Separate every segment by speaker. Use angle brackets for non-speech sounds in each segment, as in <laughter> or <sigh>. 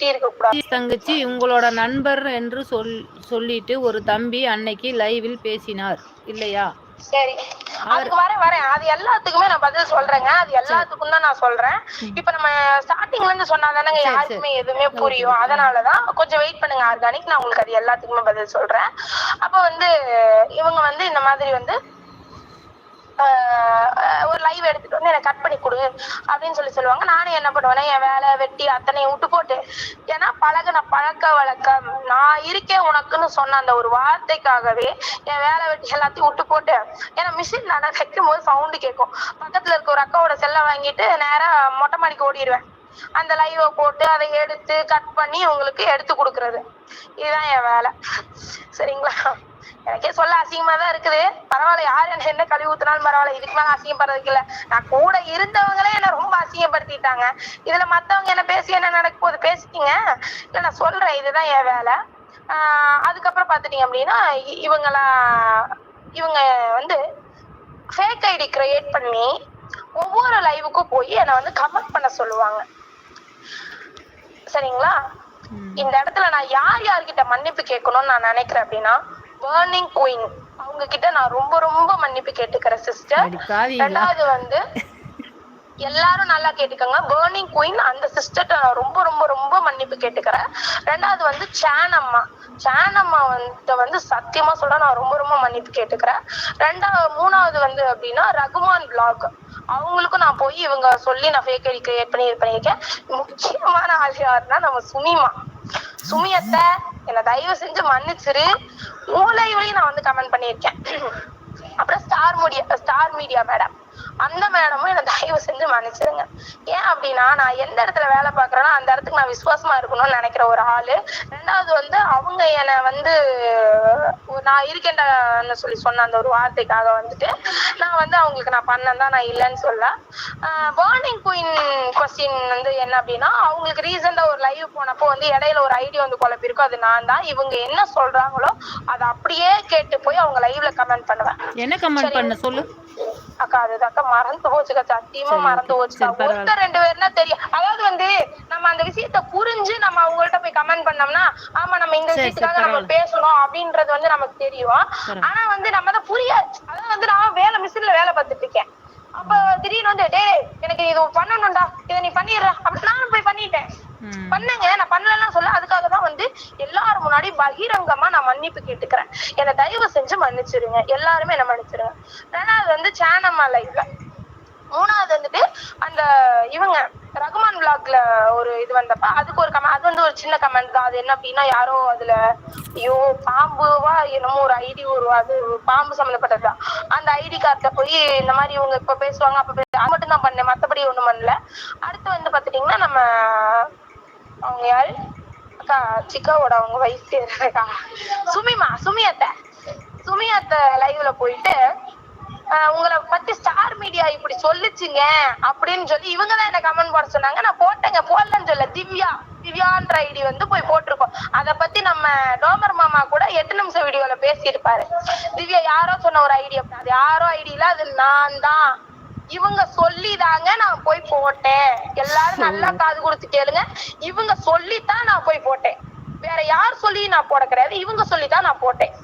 Speaker 1: சுத்தி இருக்க கூடாது.
Speaker 2: தங்கச்சி உங்களோட நண்பர் என்று சொல் சொல்லிட்டு ஒரு தம்பி அன்னைக்கு லைவில் பேசினார். இல்லையா?
Speaker 1: சரி. அதுக்கு வரேன் வரேன். அது எல்லாத்துக்குமே நான் பதில் சொல்றேங்க. அது எல்லாத்துக்கும் தான் நான் சொல்றேன். இப்ப நம்ம ஸ்டார்டிங்ல இருந்து சொன்னா தானங்க
Speaker 2: சரி,
Speaker 1: யாருக்குமே எதுவுமே புரியும். அதனாலதான் கொஞ்சம் வெயிட் பண்ணுங்க ஆர்கானிக் நான் உங்களுக்கு அது எல்லாத்துக்குமே பதில் சொல்றேன். அப்ப வந்து இவங்க வந்து இந்த மாதிரி வந்து ஒரு லைவ் எடுத்துட்டு வந்து எனக்கு கட் பண்ணி கொடு அப்படின்னு சொல்லி சொல்லுவாங்க. நானும் என்ன பண்ணுவேன்னா என் வேலை வெட்டி அத்தனை விட்டு போட்டு ஏன்னா பழகுன பழக்க வழக்கம் நான் இருக்கேன் உனக்குன்னு சொன்ன அந்த ஒரு வார்த்தைக்காகவே என் வேலை வெட்டி எல்லாத்தையும் விட்டு போட்டு ஏன்னா மிஷின் நான் வைக்கும் போது சவுண்டு கேட்கும். பக்கத்துல இருக்க ஒரு அக்காவோட செல்லை வாங்கிட்டு நேரா மொட்டை மாடிக்கு ஓடிடுவேன். அந்த லைவை போட்டு அதை எடுத்து கட் பண்ணி உங்களுக்கு எடுத்து கொடுக்கறது. இதுதான் என் வேலை. சரிங்களா? எனக்கே சொல்ல அசிங்கமா தான் இருக்குது. பரவாயில்ல யார் என்ன என்ன கழுவி ஊத்துனாலும் பரவாயில்ல. இதுக்கு மேல அசிங்கப்படுறதுக்கு இல்ல. நான் கூட இருந்தவங்களே என்ன ரொம்ப அசிங்கப்படுத்திட்டாங்க. இதுல மத்தவங்க என்ன பேசி என்ன நடக்க போகுது பேசிக்கிங்க இல்ல நான் சொல்றேன். இதுதான் என் வேலை. அதுக்கப்புறம் பாத்துட்டீங்க அப்படின்னா இவங்களா இவங்க வந்து ஃபேக் ஐடி கிரியேட் பண்ணி ஒவ்வொரு லைவுக்கும் போய் என்னை வந்து கமெண்ட் பண்ண சொல்லுவாங்க. சரிங்களா. இந்த இடத்துல நான் யார் யார்கிட்ட மன்னிப்பு கேட்கணும்னு நான் நினைக்கிறேன் அப்படின்னா பேர்னிங் குயின் அவங்க கிட்ட நான் ரொம்ப ரொம்ப மன்னிப்பு கேட்டுக்கிறேன் சிஸ்டர் ரெண்டாவது வந்து எல்லாரும் நல்லா கேட்டுக்கோங்க. பேர்னிங் குயின் அந்த சிஸ்டர்ட்ட நான் ரொம்ப ரொம்ப ரொம்ப மன்னிப்பு கேட்டுக்கிறேன். ரெண்டாவது வந்து சேனம்மா சேனம்மா வந்து வந்து சத்தியமா சொல்ல நான் ரொம்ப ரொம்ப மன்னிப்பு கேட்டுக்கிறேன். ரெண்டாவது மூணாவது வந்து அப்படின்னா ரகுமான் பிளாக் அவங்களுக்கும் நான் போய் இவங்க சொல்லி நான் ஃபேக் ஐடி கிரியேட் பண்ணி இது பண்ணியிருக்கேன். முக்கியமான ஆள் யாருன்னா நம்ம சுமிமா சுமியத்தை தயவு செஞ்சு மன்னிச்சிரு. மூளையிலையும் நான் வந்து கமெண்ட் பண்ணியிருக்கேன். அப்புறம் star media star media madam அந்த மேடமும் என்ன தயவு செஞ்சு மன்னிச்சிருங்க. ஏன் அப்படின்னா நான் எந்த இடத்துல வேலை பாக்குறேனோ அந்த இடத்துக்கு நான் விசுவாசமா இருக்கணும்னு நினைக்கிற ஒரு ஆளு. ரெண்டாவது வந்து அவங்க என்னை வந்து ஒரு நான் இருக்கேன்டான்னு சொல்லி சொன்ன அந்த ஒரு வார்த்தைக்காக வந்துட்டு நான் வந்து அவங்களுக்கு நான் பண்ணேன் தான் நான் இல்லைன்னு சொல்ல. பேர்னிங் குயின் கொஸ்டின் வந்து என்ன அப்படின்னா அவங்களுக்கு ரீசெண்டா ஒரு லைவ் போனப்போ வந்து இடையில ஒரு ஐடி வந்து குழப்பிருக்கும் அது நான் தான். இவங்க என்ன சொல்றாங்களோ அதை அப்படியே கேட்டு போய் அவங்க லைவ்ல கமெண்ட் பண்ணுவேன்.
Speaker 2: என்ன கமெண்ட் பண்ண? சொல்லு.
Speaker 1: அக்கா அதுதாக்கா மறந்து போச்சுக்கா சத்தியமா மறந்து. போச்சுக்கா. ஒருத்தர் ரெண்டு பேர்னா தெரியும். அதாவது வந்து நம்ம அந்த விஷயத்த புரிஞ்சு நம்ம அவங்கள்ட்ட போய் கமெண்ட் பண்ணோம்னா ஆமா நம்ம இந்த விஷயத்துக்காக நம்ம. பேசணும் அப்படின்றது வந்து நமக்கு தெரியும். ஆனா வந்து நம்ம தான் புரியாது அதாவது வந்து நான் வேலை மிஷின்ல வேலை பார்த்துட்டு இருக்கேன் அப்ப திடீர்னு வந்து டேய் எனக்கு இது பண்ணணும்டா இதை நீ பண்ணிடுற அப்படி நானும் போய் பண்ணிட்டேன்
Speaker 2: ம்.
Speaker 1: பண்ணுங்க நான் பண்ணலன்னு சொல்ல அதுக்காக தான் வந்து எல்லாரும் முன்னாடி பகிரங்கமா நான் மன்னிப்பு கேட்டுக்கிறேன். என்னை தயவு செஞ்சு மன்னிச்சிருங்க. எல்லாருமே என்ன மன்னிச்சிருங்க. ரெண்டாவது வந்து சேனம்மா லைவ்ல மூணாவது வந்துட்டு அந்த இவங்க ரகுமான் பிளாக்ல ஒரு இது வந்தப்ப அதுக்கு ஒரு கமெண்ட் அது வந்து ஒரு சின்ன கமெண்ட் தான். அது என்ன அப்படின்னா யாரோ அதுல ஐயோ பாம்புவா என்னமோ ஒரு ஐடி ஒரு அது ஒரு பாம்பு சம்மந்தப்பட்டது தான். அந்த ஐடி கார்டில் போய் இந்த மாதிரி இவங்க இப்ப பேசுவாங்க அப்ப அது மட்டும் தான் பண்ணேன். மத்தபடி ஒண்ணும் பண்ணல. அடுத்து வந்து பாத்துட்டீங்கன்னா நம்ம அவங்க யாரு அக்கா சிக்காவோட அவங்க வயசு அக்கா? சுமிமா சுமியத்த. சுமியத்த லைவ்ல போயிட்டு உங்களை பத்தி ஸ்டார் மீடியா இப்படி சொல்லுச்சுங்க அப்படின்னு சொல்லி இவங்க தான் என்ன கமெண்ட் போட சொன்னாங்க. நான் போட்டேங்க போடலன்னு சொல்ல திவ்யா திவ்யான்ற ஐடி வந்து போய் போட்டிருக்கோம். அத பத்தி நம்ம டோமர் மாமா கூட எட்டு நிமிஷம் வீடியோல பேசியிருப்பாரு. திவ்யா யாரோ சொன்ன ஒரு ஐடி அது யாரோ ஐடியில அது நான் தான். இவங்க சொல்லிதாங்க நான் போய் போட்டேன். எல்லாரும் நல்லா காது கொடுத்து கேளுங்க. இவங்க சொல்லித்தான் நான் போய் போட்டேன். வேற யார் சொல்லி நான் போட கிடையாது. இவங்க சொல்லித்தான் நான் போட்டேன்.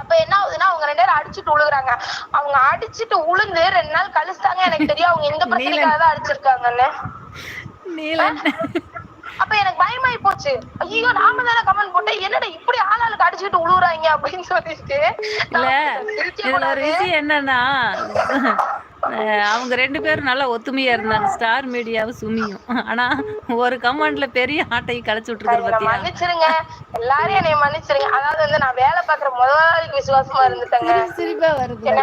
Speaker 1: அப்ப என்ன ஆகுதுன்னா அவங்க ரெண்டு பேரும் அடிச்சுட்டு உழுகுறாங்க. அவங்க அடிச்சுட்டு உளுந்து ரெண்டு நாள் கழிச்சுட்டாங்க எனக்கு தெரியும் அவங்க இந்த <laughs> பிரச்சனைக்காக தான் அடிச்சிருக்காங்கன்னு. அப்ப எனக்கு பயமாயி போச்சு. ஐயோ நாம தானே கமெண்ட் போட்டேன். என்னடா இப்படி ஆளாளுக்கு அடிச்சுட்டு உழுவுறாங்க அப்படின்னு சொல்லிட்டு.
Speaker 2: என்னன்னா அவங்க ரெண்டு பேரும் நல்லா ஒத்துமையா இருந்தாங்க. ஸ்டார் மீடியாவும் சுமியும். ஆனா ஒரு கமெண்ட்ல பெரிய ஆட்டையை களைச்சு விட்டுருக்கு
Speaker 1: என்னை
Speaker 2: பத்தியா?
Speaker 1: மன்னிச்சிருங்க. எல்லாரும் என்னை மன்னிச்சிருங்க. அதாவது வந்து நான் வேலை பாக்குற முதலாளிக்கு விசுவாசமா இருந்துட்டேங்க.
Speaker 2: சிரிப்பா வருது.